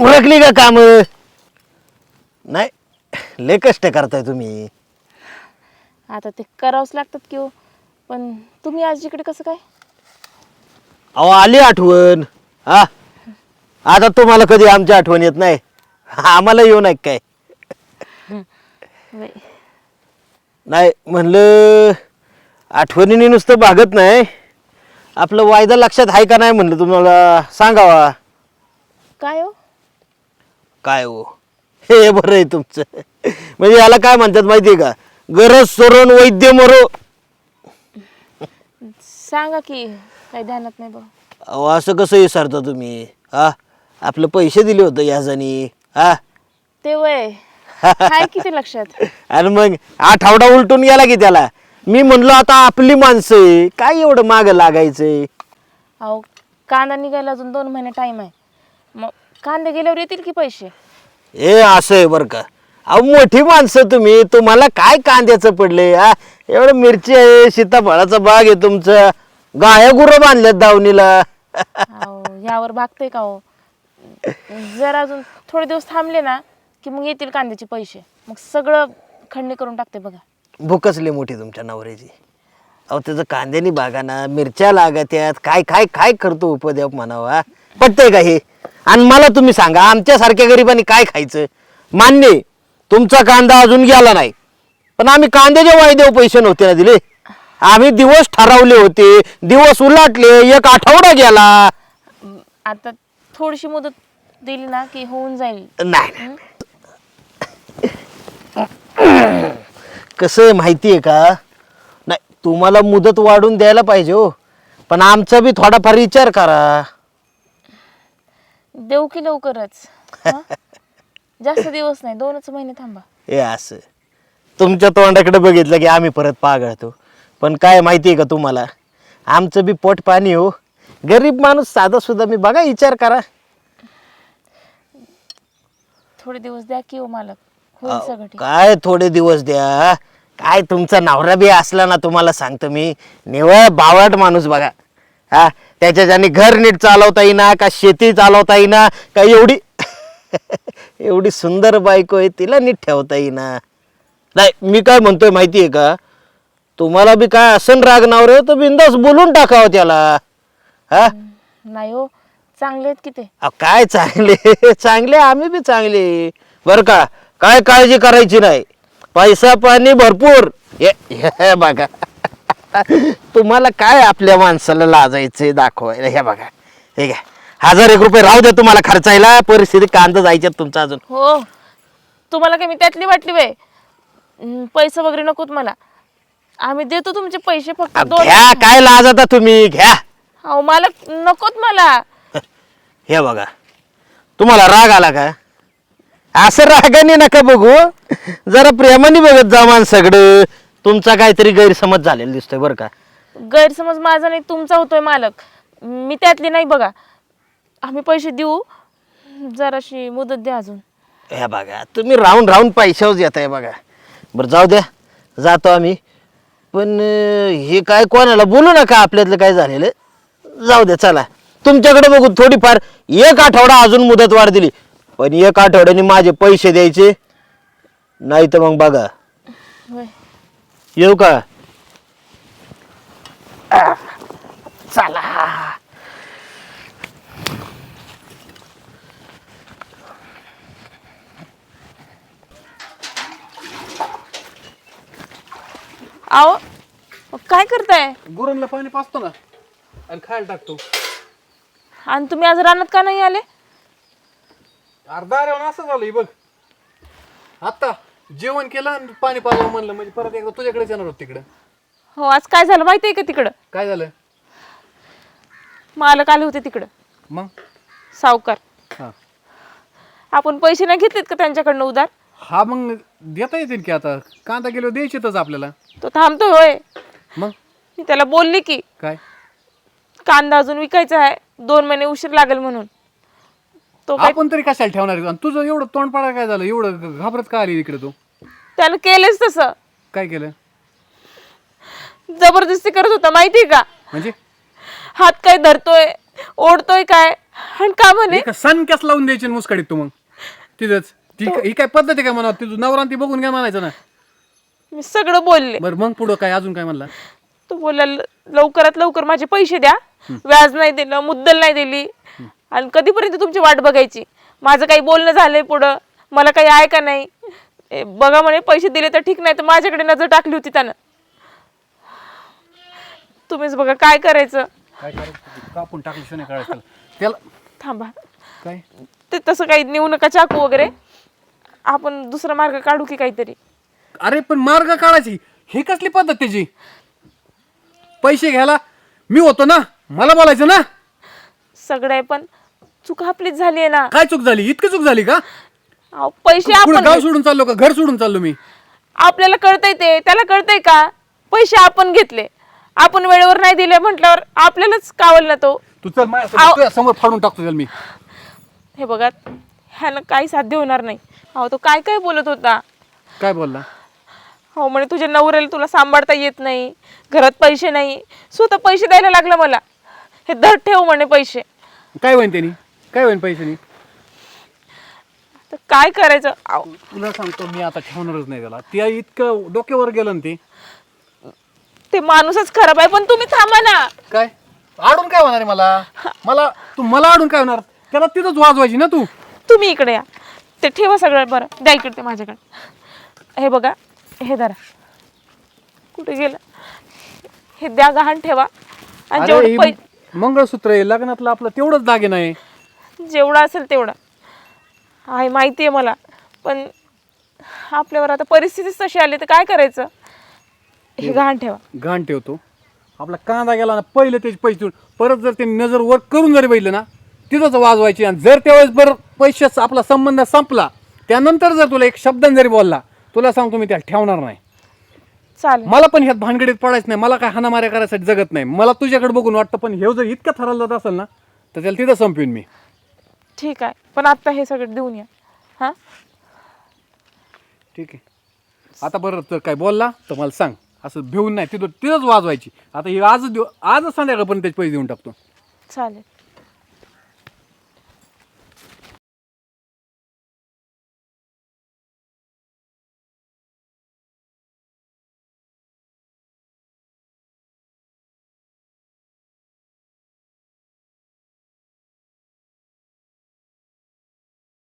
उरकली का काम? नाही लय कष्ट करताय तुम्ही. आता ते करावंच लागतात की हो. पण तुम्ही आज इकडे कसं काय? अहो आली आठवण. हा? आता तुम्हाला कधी आमची आठवण येत नाही. आम्हाला येऊ नये काय. नाही म्हणलं आठवणीने नुसतं भागत नाही. आपलं वायदा लक्षात आहे का नाही म्हणलं तुम्हाला? सांगावा. काय हो? काय हो? हे बरं आहे तुमचं. म्हणजे याला काय म्हणतात माहिती आहे का? गरज सोडून वैद्य मरो. सांगा की काही ध्यानात नाही बघ. अहो असं कसं विसरता तुम्ही? हा? आपलं पैसे दिले होते याजानी हा? ते वय. काय किती लक्षात? आणि मग आठवडा उलटून गेला की त्याला. मी म्हणलो आता आपली माणसं आहे. काय एवढं माग लागायचंय? अहो कांदा निघायला अजून दोन महिने टाइम आहे. मग कांदे गेल्यावर येतील की पैसे? हे असं आहे बरं का. अहो मोठी माणसं तुम्ही. तुम्हाला काय कांद्याचं पडले एवढं मिरची आहे सीताफळाचा बाग आहे तुमचं. गाया गुरं बांधल्यात दावणीला. अहो यावर भागते का हो? जर अजून थोडे दिवस थांबले ना की मग येतील कांद्याचे पैसे. मग सगळं खंडणी करून टाकते बघा. भूकच लय मोठी तुमच्या नवऱ्याची. अहो त्याचं कांद्यानी बागाना मिरच्या लागत्यात. काय काय काय करतो उपद्याप म्हणावा? पटतंय का हे? आणि मला तुम्ही सांगा आमच्यासारख्या गरिबांनी काय खायचं? मान्य आहे, तुमचा कांदा अजून गेला नाही. पण आम्ही कांद्याच्या वायदेव पैसे नव्हते ना दिले. आम्ही दिवस ठरवले होते दिवस उलाटले एक आठवडा गेला. आता थोडीशी मुदत दिली ना की होऊन जाईल. नाही नाही. कसं आहे माहिती आहे का? नाही तुम्हाला मुदत वाढून द्यायला पाहिजे हो. पण आमचा बी थोडाफार विचार करा. देऊ की लवकरच? हं? जास्त दिवस नाही दोनच महिने थांबा. हे असं. तुमच्या तोंडाकडे बघितलं की आम्ही परत पागळतो. पण काय माहिती आहे का तुम्हाला? आमचं बी पोट पाणी हो. गरीब माणूस साधा सुद्धा मी बघा विचार करा. थोडे दिवस द्या की हो मालक. होईल सगळं ठीक. काय थोडे दिवस द्या? काय तुमचा नवरा बी असला ना तुम्हाला सांगतो मी. निवळ बावट माणूस बघा. हा? त्याच्याच्याने घर नीट चालवता येईना का शेती चालवता येईना का एवढी एवढी सुंदर बायको आहे तिला नीट ठेवता येईना. नाही मी काय म्हणतोय माहिती आहे का? तुम्हाला बी काय असन राग नवरे तर बिंदास बोलून टाकावं त्याला. हा? नाही हो चांगले आहेत की ते. अहो, काय चांगले? चांगले आम्ही बी चांगले. बर का? काय काळजी करायची नाही. पैसा पाणी भरपूर. हे हे बघा. तुम्हाला काय आपल्या माणसाला लाजायचंय दाखवायला? हे बघा. हे घ्या. हजार एक रुपये राहू द्या तुम्हाला खर्चायला. परिस्थिती कांदा जायच्यात तुमचा अजून. हो. तुम्हाला काय मी त्यातली वाटली वे पैसे वगैरे नकोत मला. आम्ही देतो तुमचे पैसे फक्त अहो, दोन घ्या. काय लाजता तुम्ही? घ्या. अहो मालक नकोत मला. हे बघा. तुम्हाला राग आला का? असं रागाने नका बघू. जरा प्रेमाने बघत जा माणसाकडं. तुमचा काहीतरी गैरसमज झालेला दिसतोय बरं का? गैरसमज माझा नाही तुमचा होतोय मालक. मी त्यातली नाही बघा. आम्ही पैसे देऊ. जराशी मुदत द्या अजून. हे बघा तुम्ही राहून राहून पैशावर येत आहे बघा. बरं जाऊ द्या. जातो आम्ही. पण अं, हे काय कोणाला बोलू नका आपल्यातलं काय झालेलं? जाऊ द्या चला. तुमच्याकडे बघू थोडीफार एक आठवडा अजून मुदत वाढ दिली. पण एक आठवड्याने माझे पैसे द्यायचे. नाही तर मग बघा. होय. येऊ का? चला. आओ काय करताय? गुरांना पाणी पाचतो ना. आणि खायला टाकतो. आणि तुम्ही आज रानात का नाही आले? अर्धा रेवण असं झालं बघ. आता जेवण केलं आणि पाणी पाजावं म्हणलं. म्हणजे परत एकदा तुझ्याकडेच येणार होत तिकडं. हो आज काय झालं माहिती आहे का तिकडं? काय झालं? मालक आले होते तिकडं. मग? सावकार. हा. आपण पैसे नाही घेतलेत का त्यांच्याकडनं उधार? हा मग देता येतील की आता? कांदा गेलो द्यायचेतच आपल्याला. तो थांबतोय होय. मग? मी त्याला बोलली की काय? कांदा अजून विकायचा आहे. दोन महिने उशीर लागेल म्हणून. तो काय आपण तरी कशाला ठेवणार आहे? आणि तुझं एवढं तोंड पाडा काय झालं? एवढं घाबरत का आली इकडे तू? त्यानं केलंच तसं. काय केलं? जबरदस्ती करत होता माहितीये का? म्हणजे? हात काय धरतोय ओढतोय काय? आणि का म्हणे? एका सन कॅस लावून द्यायची ना मुसकाडीत तू मग. तिथंच. ती ही काय पद्धत आहे काय म्हणा तुझं नवरा ती बघून काय म्हणायचं ना? मी सगळं बोलले. बरं मग पुढं काय? अजून काय म्हणला? तो बोलला "ल- लवकरात लवकर माझे पैसे द्या. व्याज नाही दिलं मुद्दल नाही दिली. आणि कधीपर्यंत तुमची वाट बघायची? माझं काही बोलणं झालंय पुढं. मला काही आहे का नाही? ए, बघा म्हणे पैसे दिले तर ठीक नाही तर माझ्याकडे नजर टाकली होती त्यानं. तुम्हीच बघा काय करायचं. काय कापून त्याला. त्याला थांबा. काय? ते तसं काही नेऊ नका चाकू वगैरे. आपण दुसरा मार्ग काढू की काहीतरी? अरे पण मार्ग काढायची. ही कसली पद्धत त्याची पैसे घ्यायला मी होतो ना? मला बोलायचं ना? सगळं आहे पण चूक आपलीच झाली आहे ना. काय चूक झाली? इतकी चूक झाली का? अहो, पैसे पुढे आपण गाव सोडून चाललो का? घर सोडून चाललो मी? आपल्याला कळतंय ते. त्याला कळतंय का? पैसे आपण घेतले. आपण वेळेवर नाही दिले म्हटल्यावर आपल्यालाच कावल ना तो. तू चल तुझ्या समोर फाडून टाकतो मी. हे बघा ह्यानं काही साध्य होणार नाही. अहो तो काय काय बोलत होता? काय बोलला? हो म्हणे तुझ्या नवऱ्याला तुला सांभाळता येत नाही. घरात पैसे नाही. स्वतः पैसे द्यायला लागला मला. हे धड ठेव म्हणे पैसे. काय त्यांनी काय होईन पैशानी? तर काय करायचं? अहो, तुला सांगतो मी आता ठेवणारच नाही त्याला. ते इतकं डोक्यावर गेलं ना ते. ते माणूसच खराब आहे पण तुम्ही थांबा ना. काय? आडून काय होणार आहे मला? मला तू मला आडून काय होणार? त्याला तिथंच वाजवायची ना तू. तुम्ही इकडे या. ते ठेवा सगळं बरं. द्या इकडे ते माझ्याकडे. हे बघा हे धरा. कुठे गेलं? हे द्या गहाण ठेवा. आणि अरे जेवढं ही मंगळसूत्र आहे लग्नातलं आपलं तेवढंच दागिना आहे. जेवढं असेल तेवढं. आहे माहिती आहे मला. पण आपल्यावर आता परिस्थितीच तशी आली तर काय करायचं? हे गहाण ठेवा. घाण ठेवतो. आपला कांदा गेला ना पहिले त्याचे पैसे देऊन परत जर त्यांनी नजर वर करून जरी बघितलं ना तिथंच वाजवायची. आणि जर त्यावेळेस बरं पैशाचा आपला संबंध संपला त्यानंतर जर तुला एक शब्दाने जरी बोलला तुला सांगतो मी त्याला ठेवणार नाही. चालेल. मला पण ह्यात भानगडीत पडायचं नाही. मला काय हाणामाऱ्या करायसाठी जगत नाही. मला तुझ्याकडे बघून वाटतं पण हे जर इतकं ठरवलं जात असेल ना तर त्याला तिथं संपवीन मी. ठीक आहे. पण आता हे सगळं देऊन या. हां? ठीक आहे. आता बरं तर काय बोलला तर मला सांग. असं भिवून नाही तिथं तिथंच वाजवायची. आता हे आज आजच संध्याकाळपर्यंत त्याचे पैसे देऊन टाकतो. चालेल.